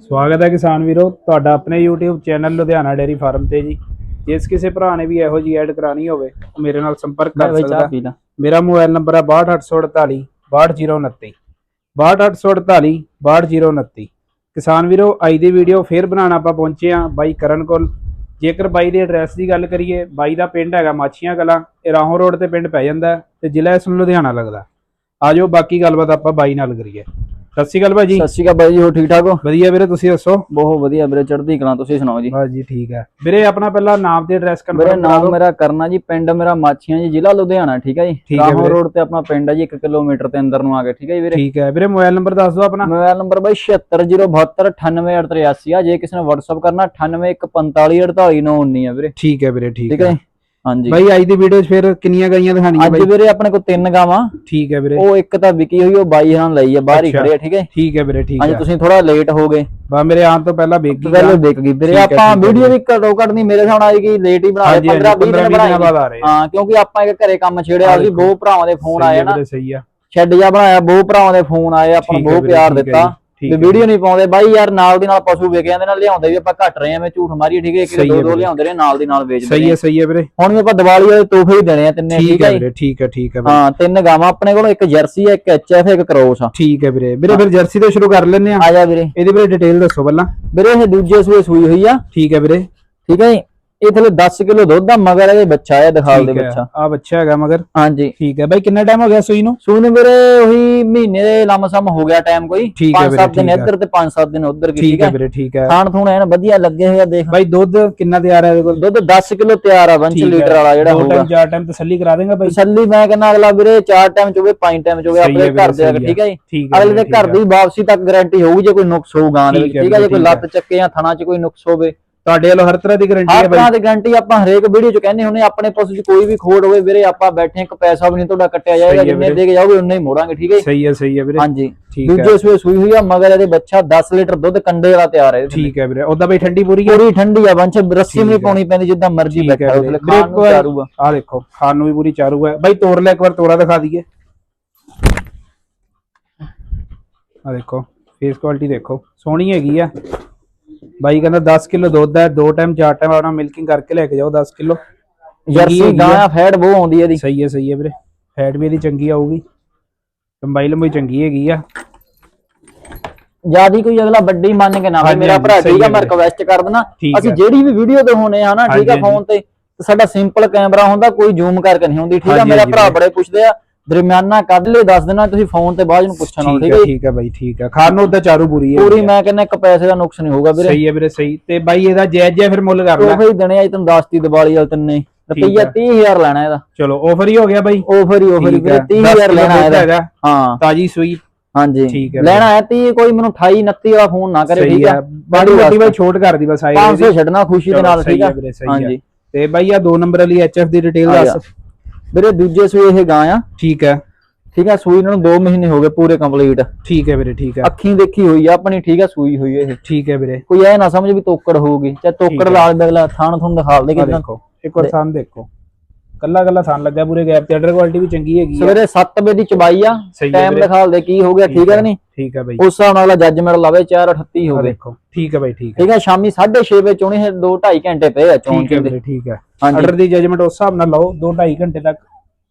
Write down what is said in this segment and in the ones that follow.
ਸਵਾਗਤ ਹੈ ਕਿਸਾਨ ਵੀਰੋ ਤੁਹਾਡਾ ਆਪਣੇ YouTube channel Ludhiana dairy farm ਤੇ ਜੀ। ਜਿਸ ਕਿਸੇ ਭਰਾ ਨੇ ਵੀ ਇਹੋ ਜੀ ਐਡ ਕਰਾਣੀ ਹੋਵੇ ਮੇਰੇ ਨਾਲ ਸੰਪਰਕ ਕਰ ਸਕਦਾ। ਮੇਰਾ ਮੋਬਾਈਲ ਨੰਬਰ ਹੈ 62848 62029 62848 62029 ਕਿਸਾਨ ਵੀਰੋ ਅੱਜ ਦੀ ਵੀਡੀਓ ਫੇਰ ਬਣਾਉਣ ਆਪਾਂ ਪਹੁੰਚੇ ਆ ਬਾਈ ਕਰਨ ਕੋਲ। ਜੇਕਰ ਬਾਈ ਦੇ ਐਡਰੈਸ ਦੀ ਗੱਲ ਕਰੀਏ ਬਾਈ ਦਾ ਪਿੰਡ ਹੈਗਾ ਮਾਛੀਆਂ ਕਲਾਂ ਇਹ ਰਾਹੋਂ ਰੋਡ ਤੇ ਪਿੰਡ ਪੈ ਜਾਂਦਾ ਤੇ ਜ਼ਿਲ੍ਹਾ ਇਸ ਨੂੰ ਲੁਧਿਆਣਾ ਲੱਗਦਾ ਆਜੋ ਬਾਕੀ ਗੱਲਬਾਤ ਆਪਾਂ ਬਾਈ ਨਾਲ ਕਰੀਏ। ਸਤਿ ਸ਼੍ਰੀ ਅਕਾਲ ਭਾਜੀ। ਸਤਿ ਸ਼੍ਰੀ ਅਕਾਲ ਬਾਈ ਜੀ ਹੋ ਠੀਕ ਠਾਕ ਹੋ? ਵਧੀਆ ਵੀਰੇ ਤੁਸੀਂ ਦੱਸੋ? ਬਹੁਤ ਵਧੀਆ ਵੀਰੇ ਚੜ੍ਹਦੀ ਕਲਾਂ ਤੁਸੀਂ ਸੁਣਾਓ ਜੀ। ਬਸ ਜੀ ਠੀਕ ਹੈ। ਵੀਰੇ ਆਪਣਾ ਪਹਿਲਾਂ ਨਾਮ ਤੇ ਐਡਰੈਸ ਮੇਰੇ ਕਨਫਰਮ ਕਰਾ ਨਾਮ ਦਿਓ। ਮੇਰਾ ਕਰਨਾ ਜੀ ਪਿੰਡ ਮੇਰਾ ਮਾਛੀਆਂ ਜੀ ਜ਼ਿਲ੍ਹਾ ਲੁਧਿਆਣਾ ਠੀਕ ਹੈ ਜੀ? ਠੀਕ ਹੈ ਰਾਹੋਂ ਵੀਰੇ। ਰੋਡ ਤੇ ਆਪਣਾ ਪਿੰਡ ਹੈ ਜੀ 1 ਕਿਲੋਮੀਟਰ ਤੇ ਅੰਦਰ ਨੂੰ ਆ ਕੇ ਠੀਕ ਹੈ ਜੀ ਵੀਰੇ? ਠੀਕ ਹੈ। ਵੀਰੇ ਮੋਬਾਈਲ ਨੰਬਰ ਦੱਸ ਦਿਓ ਆਪਣਾ। ਮੋਬਾਈਲ ਨੰਬਰ ਬਾਈ 7607289883 ਆ ਜੇ ਕਿਸੇ ਨੇ WhatsApp ਕਰਨਾ 9814548919 ਆ ਵੀਰੇ। ਠੀਕ ਹੈ ਵੀਰੇ ਠੀਕ ਠੀਕ ਹੈ ਹੈ। ਜੀ? ਹਾਂਜੀ। ਬਾਈ ਅੱਜ ਦੀ ਵੀਡੀਓ 'ਚ ਫਿਰ ਕਿੰਨੀਆਂ ਗਾਈਆਂ ਦਿਖਾਣੀਆਂ ਅੱਜ ਬਾਈ? ਵੀਰੇ ਆਪਣੇ ਕੋਲ ਤਿੰਨ ਗਾਵਾਂ। ਠੀਕ ਹੈ ਵੀਰੇ। ਉਹ ਇੱਕ ਤਾਂ ਵਿਕੀ ਹੋਈ ਉਹ ਬਾਈ ਹਰਾਂ ਲਈ ਆ ਬਾਹਰ ਹੀ। ਖੜੇ ਆ ਠੀਕ ਹੈ? ਠੀਕ ਹੈ ਵੀਰੇ ਠੀਕ ਹਾਂਜੀ ਹੈ। ਤੁਸੀਂ ਥੋੜਾ ਲੇਟ ਹੋ ਗਏ। ਬਾ ਮੇਰੇ ਆਉਣ ਤੋਂ ਪਹਿਲਾਂ ਵੇਖ ਗਈ ਪਹਿਲੇ ਦੇਖ ਗਈ। ਵੀਰੇ ਹੈ, ਆਪਾਂ ਹੈ ਵੀਡੀਓ ਵੀ ਘੱਟੋ ਘੱਟ ਨਹੀਂ ਮੇਰੇ ਸਾਹਮਣੇ ਆਏਗੀ ਲੇਟ ਹੀ ਬਣਾ ਹਾਂਜੀ ਲਏ 15 20 15 ਦਿਨ ਬਣਾਏ ਬਾਅਦ ਆ ਰਹੇ ਆ। ਹਾਂ ਕਿਉਂਕਿ ਆਪਾਂ ਇੱਕ ਘਰੇ ਕੰਮ ਛੇੜਿਆ ਸੀ। ਬਹੁਤ ਭਰਾਵਾਂ ਦੇ ਫੋਨ ਆਏ ਹੈ ਨਾ। ਸਹੀ ਆ। ਸ਼ੈੱਡ ਜਿਹਾ ਬਣਾਇਆ ਬਹੁਤ ਭਰਾਵਾਂ ਦੇ ਫੋਨ ਆਏ ਆਪਾਂ ਨੂੰ ਹੈ ਬਹੁਤ ਪਿਆਰ ਹੈ ਦਿੱਤਾ। ਹੈ ਵੀਡੀਓ ਨਹੀਂ ਪਾਉਂਦੇ। ਬਾਈ ਯਾਰ ਨਾਲ ਦੀ ਨਾਲ ਪਸ਼ੂ ਵਿਕ ਜਾਂਦੇ ਨਾਲ ਲਿਆਉਂਦੇ ਵੀ ਆਪਾਂ ਘੱਟ ਰਹੇ ਆ ਮੈਂ ਝੂਠ ਮਾਰੀ ਠੀਕ ਹੈ ਇੱਕ ਦੋ ਦੋ। ਲਿਆਉਂਦੇ ਨੇ ਨਾਲ ਦੀ ਨਾਲ ਵੇਚਦੇ ਸਹੀ ਹੈ ਸਹੀ ਹੈ ਵੀਰੇ। ਹੁਣ ਵੀ ਆਪਾਂ ਦੀਵਾਲੀ ਵਾਲੇ ਤੋਹਫੇ ਹੀ ਦੇਣੇ ਆ ਤਿੰਨੇ ਠੀਕ ਹੈ? ਵੀਰੇ ਠੀਕ ਹੈ ਠੀਕ ਹੈ ਹਾਂ ਤਿੰਨ ਗਾਵਾਂ ਆਪਣੇ ਕੋਲ ਇੱਕ ਜਰਸੀ ਹੈ ਇੱਕ ਐਚਐਫ ਇੱਕ ਕਰੋਸ ਆ। ਠੀਕ ਹੈ ਵੀਰੇ। ਵੀਰੇ ਫਿਰ ਜਰਸੀ ਤੋਂ ਸ਼ੁਰੂ ਕਰ ਲੈਂਦੇ ਆ ਆ ਜਾ ਵੀਰੇ। ਇਹਦੀ ਵੀਰੇ ਡਿਟੇਲ ਦੱਸੋ ਪਹਿਲਾਂ। ਵੀਰੇ ਇਹ ਦੂਜੇ ਸੂਏ ਸੂਈ ਹੋਈ ਆ। ਠੀਕ ਹੈ ਵੀਰੇ। ਠੀਕ ਹੈ ਜੀ? ਇਹ ਥਲੇ 10 ਕਿਲੋ ਦੁੱਧ ਆ ਮਗਰ ਇਹਦੇ ਬੱਚਾ ਹੈ ਦਿਖਾਲ ਦੇ ਬੱਚਾ ਆ। ਬੱਚਾ ਹੈਗਾ ਮਗਰ। ਹਾਂਜੀ। ਠੀਕ ਹੈ ਬਾਈ ਕਿੰਨਾ ਟਾਈਮ ਹੋ ਗਿਆ ਸੂਈ ਨੂੰ? ਸੂਨ ਵੀਰੇ ਉਹੀ ਮਹੀਨੇ ਦੇ ਲਮਸਮ ਹੋ ਗਿਆ ਟਾਈਮ ਕੋਈ। ਠੀਕ ਹੈ ਪੰਜ ਵੀਰੇ, ਸੱਤ ਦਿਨ ਠੀਕ ਹੈ। ਇੱਧਰ ਤੇ ਪੰਜ ਸੱਤ ਦਿਨ ਉੱਧਰ ਕੀ ਠੀਕ ਹੈ ਵੀਰੇ ਠੀਕ ਹੈ। ਖਾਣ ਥੂਣ ਐਨ ਵਧੀਆ ਲੱਗੇ ਹੋਇਆ ਦੇਖ। ਬਾਈ ਦੁੱਧ ਕਿੰਨਾ ਤਿਆਰ ਹੈ ਇਹਦੇ ਕੋਲ? ਦੁੱਧ 10 ਕਿਲੋ ਤਿਆਰ ਆ 5 ਲੀਟਰ ਵਾਲਾ ਜਿਹੜਾ ਦੋ ਹੋਊਗਾ। ਟਾਈਮ ਚਾਰ ਟਾਈਮ ਤਸੱਲੀ ਕਰਾ ਦੇਗਾ ਬਾਈ। ਤਸੱਲੀ ਮੈਂ ਕਹਿੰਦਾ ਅਗਲਾ ਵੀਰੇ 4 ਟਾਈਮ ਚ ਹੋਵੇ 5 ਟਾਈਮ ਚ ਹੋਵੇ ਸਹੀ ਹੈ ਆਪਣੇ ਘਰ ਦੇ ਠੀਕ ਹੈ ਅਗਲੇ ਦੇ ਘਰ ਦੀ ਵਾਪਸੀ ਤੱਕ ਗਾਰੰਟੀ ਹੋਊਗੀ ਜੇ ਕੋਈ ਨੁਕਸ ਹੋਊ ਗਾਂ ਦੇ ਵਿੱਚ ਠੀਕ ਹੈ ਜੇ ਕੋਈ ਲੱਤ ਚੱਕੇ ਜਾਂ ਥਣਾ ਚ ਕੋਈ ਨੁਕਸ ਹੋਵੇ। ਤੁਹਾਡੇ ਵੱਲੋਂ ਹਰ ਤਰ੍ਹਾਂ ਦੀ ਗਾਰੰਟੀ ਹੈ ਹਰ ਤਰ੍ਹਾਂ ਦੀ ਗਾਰੰਟੀ ਆਪਾਂ ਹਰੇਕ ਵੀਡੀਓ ਚ ਕਹਿੰਦੇ ਹੁੰਦੇ ਆਪਣੇ ਪਸ਼ੂ ਚ ਕੋਈ ਵੀ ਖੋੜ ਹੋਵੇ ਵੀਰੇ ਆਪਾਂ ਬੈਠੇ ਇੱਕ ਪੈਸਾ ਵੀ ਨਹੀਂ ਤੁਹਾਡਾ ਕੱਟਿਆ ਜਾਏਗਾ ਜਿੰਨੇ। ਦੇ ਕੇ ਜਾਓਗੇ ਉਨੇ ਹੀ ਮੋੜਾਂਗੇ ਠੀਕ ਹੈ? ਸਹੀ ਹੈ ਸਹੀ ਹੈ ਵੀਰੇ। ਹਾਂਜੀ। ਦੂਜੇ ਸੂਏ ਸੂਈ ਹੋਈ ਆ ਮਗਰ ਇਹਦੇ ਬੱਚਾ 10 ਲੀਟਰ ਦੁੱਧ ਕੰਡੇ ਵਾਲਾ ਤਿਆਰ ਹੈ। ਠੀਕ ਹੈ ਵੀਰੇ। ਉਹਦਾ ਬਈ ਠੰਡੀ ਪੂਰੀ ਹੈ? ਪੂਰੀ ਠੰਡੀ ਆ ਬੰਚ ਰੱਸੀ ਵੀ। ਪਾਉਣੀ ਪੈਂਦੀ ਜਿੱਦਾਂ ਮਰਜ਼ੀ ਬੈਠਾ। ਉਹਦੇ ਖਾਣ ਨੂੰ ਚਾਰੂਗਾ ਆ। ਦੇਖੋ ਖਾਣ ਨੂੰ ਵੀ ਪੂਰੀ ਚਾਰੂ ਹੈ। ਬਾਈ ਤੋੜ ਲੈ ਇੱਕ ਵਾਰ ਤੋੜਾ ਦਿਖਾ ਦਈਏ। ਆ ਦੇਖੋ ਫੇਸ ਕੁਆਲਿਟੀ ਦੇਖੋ। ਸੋਹਣੀ ਹੈਗੀ ਆ। ਬਾਈ ਕਹਿੰਦਾ 10 ਕਿਲੋ ਦੁੱਧ ਹੈ ਦੋ ਟਾਈਮ ਚਾਰ ਟਾਈਮ ਆਪਣਾ ਮਿਲਕਿੰਗ ਕਰਕੇ ਲੈ ਕੇ ਜਾਓ 10 ਕਿਲੋ। ਜਰਸੀ ਗਾਂ। ਆ ਫੈਟ ਬਹੁਤ ਆਉਂਦੀ ਹੈ ਇਹਦੀ। ਸਹੀ ਹੈ ਸਹੀ ਹੈ ਵੀਰੇ। ਫੈਟ ਵੀ ਇਹਦੀ ਚੰਗੀ ਆਊਗੀ। ਲੰਬਾਈ ਲੰਬਾਈ ਚੰਗੀ ਹੈਗੀ ਆ। ਜਿਆਦੀ ਕੋਈ ਅਗਲਾ ਵੱਡੀ ਮੰਨ ਕੇ ਨਾ ਵੀ ਹਾਂਜੀ, ਮੇਰਾ ਭਰਾ ਠੀਕ ਆ ਮੈਂ। ਰਿਕਵੈਸਟ ਕਰ ਦੇਣਾ ਅਸੀਂ। ਜਿਹੜੀ ਵੀ ਵੀਡੀਓ ਤੇ ਹੋਣੇ ਆ ਨਾ ਠੀਕ ਆ ਫੋਨ ਤੇ ਸਾਡਾ ਸਿੰਪਲ ਕੈਮਰਾ ਹੁੰਦਾ ਕੋਈ ਜ਼ੂਮ ਕਰਕੇ ਨਹੀਂ ਹੁੰਦੀ ਠੀਕ ਆ। ਮੇਰਾ ਭਰਾ। ਬੜੇ ਪੁੱਛਦੇ ਆ ਦਰਮਿਆਨਾ ਕੱਢ ਲੈ ਦੱਸ ਦੇਣਾ ਤੁਸੀਂ ਫੋਨ ਤੇ ਬਾਅਦ ਨੂੰ ਪੁੱਛਣਾ ਠੀਕ ਹੈ। ਠੀਕ ਹੈ ਬਾਈ ਠੀਕ ਹੈ। ਖਾਣ ਨੂੰ ਉਹਦਾ ਚਾਰੂ ਪੂਰੀ ਹੈ। ਪੂਰੀ ਮੈਂ ਕਹਿੰਦਾ ਇੱਕ ਪੈਸੇ ਦਾ ਨੁਕਸ ਨਹੀਂ ਹੋਊਗਾ ਵੀਰੇ। ਸਹੀ ਹੈ ਵੀਰੇ ਸਹੀ। ਤੇ ਬਾਈ ਇਹਦਾ ਜਾਇਜ਼ ਜਿਹਾ ਫਿਰ ਮੁੱਲ ਕਰ ਲੈ। ਉਹ ਹੀ ਦੇਣੇ ਅੱਜ ਤੁਹਾਨੂੰ ਦੱਸਤੀ ਦੀਵਾਲੀ ਵਾਲ ਤਿੰਨੇ। ਰੁਪਈਆ ਹੈ। 30000 ਲੈਣਾ ਇਹਦਾ। ਚਲੋ ਆਫਰ ਹੀ ਹੋ ਗਿਆ ਬਾਈ। ਆਫਰ ਹੀ ਆਫਰ ਹੀ ਵੀਰੇ ਹੈ। 30000 ਲੈਣਾ ਇਹਦਾ। ਹਾਂ। ਤਾਜੀ ਸੂਈ। ਹਾਂਜੀ। ਠੀਕ ਹੈ ਲੈਣਾ ਹੈ 30 ਕੋਈ ਮੈਨੂੰ 28 29 ਵਾਲਾ ਫੋਨ ਨਾ ਕਰੇ ਠੀਕ ਹੈ। ਬਾੜੀ ਵੱਡੀ ਬਾਈ ਛੋਟ ਕਰਦੀ ਬਸ ਆਏ 500 ਛੱਡਣਾ ਖੁਸ਼ੀ ਦੇ ਨਾਲ ਠੀਕ ਹੈ ਹਾਂਜੀ। ਤੇ ਬਾਈ ਆ ਦੋ ਨੰਬਰ ਵਾਲੀ ਐਚਐਫ ਦੀ ਡਿਟੇਲ ਦੱਸ। ਵੀਰੇ ਦੂਜੇ ਸੂਏ ਇਹ ਗਾਂ ਆ। ਠੀਕ ਹੈ। ਠੀਕ ਆ ਸੂਈ ਨੂੰ 2 ਮਹੀਨੇ ਹੋ ਗਏ ਪੂਰੇ ਕੰਪਲੀਟ ਠੀਕ ਹੈ ਵੀਰੇ ਠੀਕ ਹੈ। ਅੱਖੀਂ ਦੇਖੀ ਹੋਈ ਆ ਆਪਣੀ ਠੀਕ ਆ ਸੂਈ ਹੋਈ ਇਹ। ਠੀਕ ਹੈ ਵੀਰੇ। ਕੋਈ ਐ ਨਾ ਸਮਝ ਵੀ ਤੋਕੜ ਹੋਊਗੀ ਚਾਹੇ ਤੋਕੜ ਹੈ। ਲਾਲ ਦੇ ਅਗਲਾ ਥਾਣ ਤੁਹਾਨੂੰ ਦਿਖਾ ਦੇ ਕਿਦਾਂ। ਦੇਖੋ ਇੱਕ ਵਾਰ ਥਾਨ ਦੇਖੋ। ਕੱਲਾ ਕੱਲਾ ਥਾਨ ਲੱਗਾ ਪੂਰੇ ਗੈਪ ਤੇ ਆਰਡਰ ਕੁਆਲਿਟੀ ਵੀ ਚੰਗੀ ਹੈਗੀ ਆ। ਸਵੇਰੇ 7 ਵਜੇ ਦੀ ਚਬਾਈ ਆ ਸਹੀ ਹੈ ਟਾਈਮ ਵੀਰੇ। ਦਿਖਾਲ ਦੇ ਕੀ ਹੋ ਗਿਆ ਠੀਕ ਹੈ ਕਿ ਨਹੀਂ? ਠੀਕ ਹੈ ਬਾਈ। ਉਸ ਹਿਸਾਬ ਨਾਲ ਅਗਲਾ ਜੱਜਮੈਂਟ ਲਾਵੇ 4:38 ਹੋ ਆ ਗਏ ਦੇਖੋ ਠੀਕ ਹੈ ਬਾਈ ਠੀਕ ਹੈ ਠੀਕ ਆ ਸ਼ਾਮੀ 6:30 ਵਜੇ ਚੋਣੀ ਹੈ 2 2.5 ਘੰਟੇ ਪਏ ਆ ਚੋਣ ਠੀਕ ਦੇ। ਵੀਰੇ ਠੀਕ ਹੈ ਹਾਂਜੀ। ਆਰਡਰ ਦੀ ਜਜਮੈਂਟ ਉਸ ਹਿਸਾਬ ਨਾਲ ਲਓ 2 2.5 ਘੰਟੇ ਤੱਕ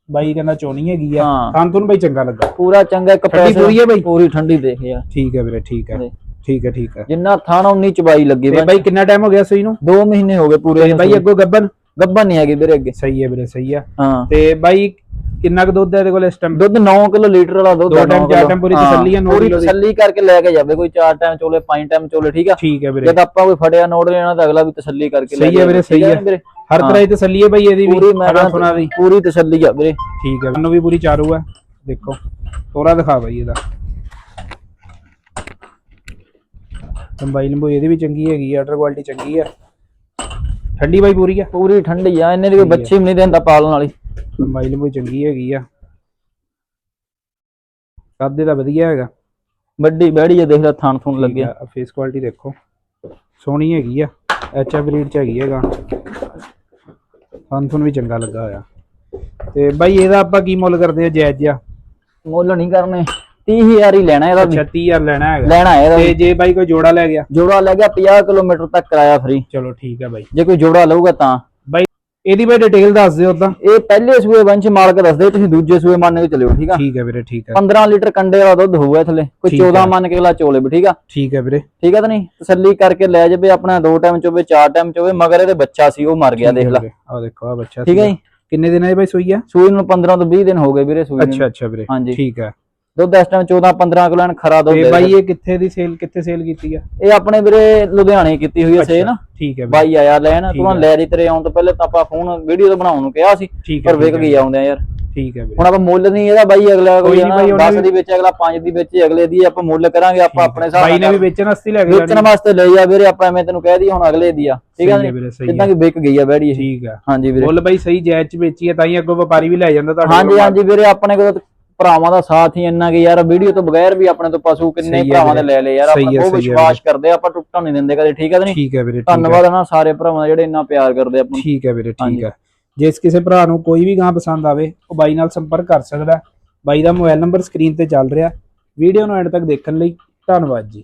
ਬਾਈ ਕਹਿੰਦਾ ਚੋਣੀ ਹੈਗੀ ਆ। ਹਾਂ। ਥਾਨ ਤੁਹਾਨੂੰ ਬਾਈ ਚੰਗਾ ਲੱਗਾ। ਪੂਰਾ ਚੰਗਾ ਇੱਕ ਠੰਡੀ ਪੈਸੇ ਪੂਰੀ ਹੈ ਬਾਈ? ਪੂਰੀ ਠੰਡੀ ਦੇਖ ਯਾਰ। ਠੀਕ ਹੈ ਵੀਰੇ ਠੀਕ ਹੈ ਜੀ। ਠੀਕ ਹੈ ਠੀਕ ਹੈ ਜਿੰਨਾ ਥਾਣਾ ਉਨੀ ਚਬਾਈ ਲੱਗੀ ਤੇ ਬਾਈ। ਕਿੰਨਾ ਟਾਈਮ ਹੋ ਗਿਆ ਸੂਈ ਨੂੰ? 2 ਮਹੀਨੇ ਹੋ ਗਏ ਪੂਰੇ ਤੇ ਬਾਈ ਅੱਗੋਂ ਗੱਬਨ? ਗੱਬਨ ਨਹੀਂ ਹੈਗੀ ਵੀਰੇ ਅੱਗੇ। ਸਹੀ ਹੈ ਵੀਰੇ ਸਹੀ ਆ। ਹਾਂ। ਤੇ ਬਾਈ ਕਿੰਨਾ ਕੁ ਦੁੱਧ ਹੈ ਇਹਦੇ ਕੋਲ ਇਸ ਟਾਈਮ ਦੁੱਧ 9 ਕਿਲੋ ਲੀਟਰ ਵਾਲਾ ਦੁੱਧ ਦੋ ਨੌਂ ਚਾਰ time ਪੂਰੀ ਹਾਂ, ਤਸੱਲੀ ਨੌਂ ਪੂਰੀ ਕਿੱਲੋ ਦੀ। ਤਸੱਲੀ ਕਰਕੇ ਲੈ ਕੇ ਜਾਵੇ ਕੋਈ 4 ਟਾਈਮ ਚੋਲੇ 5 ਟਾਈਮ ਚੋਲੇ ਠੀਕ ਆ? ਠੀਕ ਹੈ ਵੀਰੇ। ਜਦ ਆਪਾਂ ਕੋਈ ਫੜਿਆ ਨੋਟ ਲੈਣਾ ਤਾਂ ਅਗਲਾ ਵੀ ਤਸੱਲੀ ਕਰਕੇ ਲੈ ਸਹੀ ਹੈ ਵੀਰੇ, ਸਹੀ ਹੈ। ਹਰ ਤਰ੍ਹਾਂ ਦੀ ਤਸੱਲੀ ਹੈ ਬਾਈ ਇਹਦੀ ਵੀ ਖਾਣਾ ਖੁਣਾ ਦੀ। ਪੂਰੀ ਤਸੱਲੀ ਆ ਵੀਰੇ। ਠੀਕ ਹੈ ਮੈਨੂੰ ਵੀ ਪੂਰੀ ਚਾਰੂ ਹੈ। ਦੇਖੋ ਤੋਰਾ ਦਿਖਾ ਬਾਈ ਇਹਦਾ। ਲੰਬਾਈ ਲੰਬੋਈ ਇਹਦੀ ਵੀ ਚੰਗੀ ਹੈਗੀ ਆਰਡਰ ਕੁਆਲਿਟੀ ਚੰਗੀ ਆ। ਠੰਡੀ ਬਾਈ ਪੂਰੀ ਆ? ਪੂਰੀ ਠੰਡੀ ਆ ਇਹਨੇ ਦੀ ਕੋਈ ਬੱਚੀ ਵੀ ਨਹੀਂ ਦਿੰਦਾ ਪਾਲਣ ਵਾਲੀ। ਲੰਬਾਈ ਲੰਬੋਈ ਚੰਗੀ ਹੈਗੀ ਆ। ਕੱਦ ਦਾ ਵਧੀਆ ਹੈਗਾ। ਵੱਡੀ ਬੈੜੀ ਆ ਦੇਖ ਲੈ ਥਣ ਥੁਣ ਲੱਗਿਆ ਫੇਸ ਕੁਆਲਿਟੀ ਦੇਖੋ। ਸੋਹਣੀ ਹੈਗੀ ਆ ਐਚ ਬਰੀਡ ਚ ਹੈਗੀ ਹੈਗਾ ਹੰਥੁਨ ਵੀ ਚੰਗਾ ਲੱਗਾ ਹੋਇਆ। ਤੇ ਬਾਈ ਇਹਦਾ ਆਪਾਂ ਕੀ ਮੁੱਲ ਕਰਦੇ ਆ ਜਾਇਜ਼ ਜਿਹਾ? ਮੁੱਲ ਨਹੀਂ ਕਰਨੇ। 30000 ਹੀ ਲੈਣਾ ਇਹਦਾ ਵੀ। ਅੱਛਾ 30000 ਲੈਣਾ ਹੈਗਾ। ਲੈਣਾ ਹੈ ਇਹਦਾ ਤੇ ਵੀ। ਜੇ ਬਾਈ ਕੋਈ ਜੋੜਾ ਲੈ ਗਿਆ? ਜੋੜਾ ਲੈ ਗਿਆ 50 ਕਿਲੋਮੀਟਰ ਤੱਕ ਕਿਰਾਇਆ ਫ੍ਰੀ ਚਲੋ ਠੀਕ ਹੈ ਬਾਈ। ਜੇ ਕੋਈ ਜੋੜਾ ਲਊਗਾ ਤਾਂ। ਬਾਈ ਇਹਦੀ ਬਾਈ ਡਿਟੇਲ ਦੱਸ ਦਿਓ ਉਦਾਂ ਇਹ ਪਹਿਲੇ ਸੂਏ ਵੰਸ਼ ਮਾਲਕ ਦੱਸਦੇ ਤੁਸੀਂ ਦੂਜੇ ਸੂਏ ਮੰਨ ਕੇ ਚੱਲਿਓ ਠੀਕ ਆ? ਠੀਕ ਹੈ ਵੀਰੇ ਠੀਕ ਹੈ। 15 ਲੀਟਰ ਕੰਡੇ ਦਾ ਦੁੱਧ ਹੋਊਗਾ ਥੱਲੇ। ਕੋਈ ਠੀਕ 14 ਹੈ। ਮੰਨ ਕੇ ਅਗਲਾ ਚੋਲੇ ਵੀ ਠੀਕ ਆ? ਠੀਕ ਹੈ ਵੀਰੇ। ਠੀਕ ਆ ਤਾਂ ਨਹੀਂ? ਤਸੱਲੀ ਕਰਕੇ ਲੈ ਜਾਵੇ ਆਪਣਾ ਦੋ ਟਾਈਮ ਚ ਹੋਵੇ ਚਾਰ ਟਾਈਮ ਚ ਹੋਵੇ ਮਗਰ ਇਹਦੇ ਬੱਚਾ ਸੀ ਉਹ ਮਰ ਗਿਆ ਦੇਖ ਲੈ। ਆ ਦੇਖੋ ਆ ਬੱਚਾ ਠੀਕ ਹੈ। ਜੀ। ਕਿੰਨੇ ਦਿਨਾਂ ਦੀ ਬਾਈ ਸੂਈ ਆ? ਸੂਈ ਨੂੰ 15 ਤੋਂ 20 ਦਿਨ ਹੋ ਗਏ ਵੀਰੇ ਸੂਈ ਨੂੰ। ਅੱਛਾ ਅੱਛਾ ਵੀਰੇ। ਹਾਂਜੀ। ਠੀਕ ਹੈ। ਦੁੱਧ ਇਸ ਟਾਈਮ 14 15 ਕਿਲੋ ਐਨ ਖਰਾ ਦੁੱਧ ਤੇ ਦੇ ਬਾਈ ਇਹ ਕਿੱਥੇ ਦੀ ਸੇਲ ਕਿੱਥੇ ਸੇਲ ਕੀਤੀ ਆ? ਇਹ ਆਪਣੇ ਵੀਰੇ ਲੁਧਿਆਣੇ ਕੀਤੀ ਹੋਈ ਹੈ ਸੇ ਨਾ ਠੀਕ ਹੈ ਬਾਈ ਆਇਆ ਲੈਣ ਠੀਕ ਤੂੰ ਹੈ। ਲੈ ਦੀ ਤੇਰੇ ਆਉਣ ਤੋਂ ਪਹਿਲੇ ਤਾਂ ਆਪਾਂ ਫੋਨ ਵੀਡੀਓ ਤੋਂ ਬਣਾਉਣ ਨੂੰ ਕਿਹਾ ਸੀ ਪਰ ਵਿਕ ਗਈ ਆਉਂਦੇ ਆ ਯਾਰ ਠੀਕ ਹੈ ਵੀਰੇ। ਹੁਣ ਆਪਾਂ ਮੁੱਲ ਨਹੀਂ ਇਹਦਾ ਬਾਈ ਅਗਲਾ ਕੋਈ ਨੀ ਬਾਈ, ਉਹਨੇ 10 ਦੀ ਵਿੱਚ ਅਗਲਾ 5 ਦੀ ਵਿੱਚ ਅਗਲੇ ਦੀ ਆਪਾਂ ਮੁੱਲ ਕਰਾਂਗੇ ਆਪਾਂ ਆਪਣੇ ਹਿਸਾਬ ਬਾਈ ਨੇ ਵੀ ਵੇਚਣ ਵਾਸਤੇ ਲੈ ਕੇ ਵੇਚਣ ਵਾਸਤੇ ਲਈ ਆ ਵੀਰੇ ਆਪਾਂ ਐਵੇਂ ਤੈਨੂੰ ਕਹਿ ਦਈਏ ਹੁਣ ਅਗਲੇ ਦੀ ਆ। ਠੀਕ ਆ ਹੈ ਜੀ ਜਿੱਦਾਂ ਕਿ ਵਿਕ ਗਈ ਆ ਬੈੜੀ ਠੀਕ ਹੈ। ਹਾਂਜੀ ਵੀਰੇ। ਮੁੱਲ ਬਾਈ ਸਹੀ ਜਾਇਜ਼ ਚ ਵੇਚੀ ਹੈ ਤਾਂ ਹੀ ਅੱਗੋਂ ਵਪਾਰੀ ਵੀ ਲੈ ਜਾਂਦਾ ਤੁਹਾਡੇ ਹਾਂਜੀ ਹਾਂਜੀ ਵੀਰੇ ਆਪਣੇ ਕੋਲ ਭਰਾਵਾਂ ਦਾ ਸਾਥ ਹੀ ਇੰਨਾ ਕਿ ਯਾਰ ਵੀਡੀਓ ਤੋਂ ਬਗੈਰ ਵੀ ਆਪਣੇ ਤੋਂ ਪਸ਼ੂ ਕਿੰਨੇ ਭਰਾਵਾਂ ਦੇ। ਲੈ ਲਏ ਯਾਰ ਆਪਾਂ ਉਹ ਵਿਸ਼ਵਾਸ ਕਰਦੇ ਆਪਾਂ ਟੁੱਟਣ ਨਹੀਂ ਦਿੰਦੇ ਕਦੇ ਠੀਕ ਹੈ ਕਿ ਨਹੀਂ ਠੀਕ ਹੈ ਵੀਰੇ ਧੰਨਵਾਦ ਨਾ ਸਾਰੇ ਭਰਾਵਾਂ ਦਾ ਜਿਹੜੇ ਇੰਨਾ ਪਿਆਰ ਕਰਦੇ ਆਪਾਂ। ਠੀਕ ਹੈ ਵੀਰੇ ਠੀਕ। ਹੈ ਜੇ ਇਸ ਕਿਸੇ ਭਰਾ ਨੂੰ ਕੋਈ ਵੀ ਗਾਂ ਪਸੰਦ ਆਵੇ ਉਹ ਬਾਈ ਨਾਲ ਸੰਪਰਕ ਕਰ ਸਕਦਾ। ਬਾਈ ਦਾ ਮੋਬਾਈਲ ਨੰਬਰ ਸਕਰੀਨ ਤੇ ਚੱਲ ਰਿਹਾ ਵੀਡੀਓ ਨੂੰ ਐਂਡ ਤੱਕ ਦੇਖਣ ਲਈ ਧੰਨਵਾਦ ਜੀ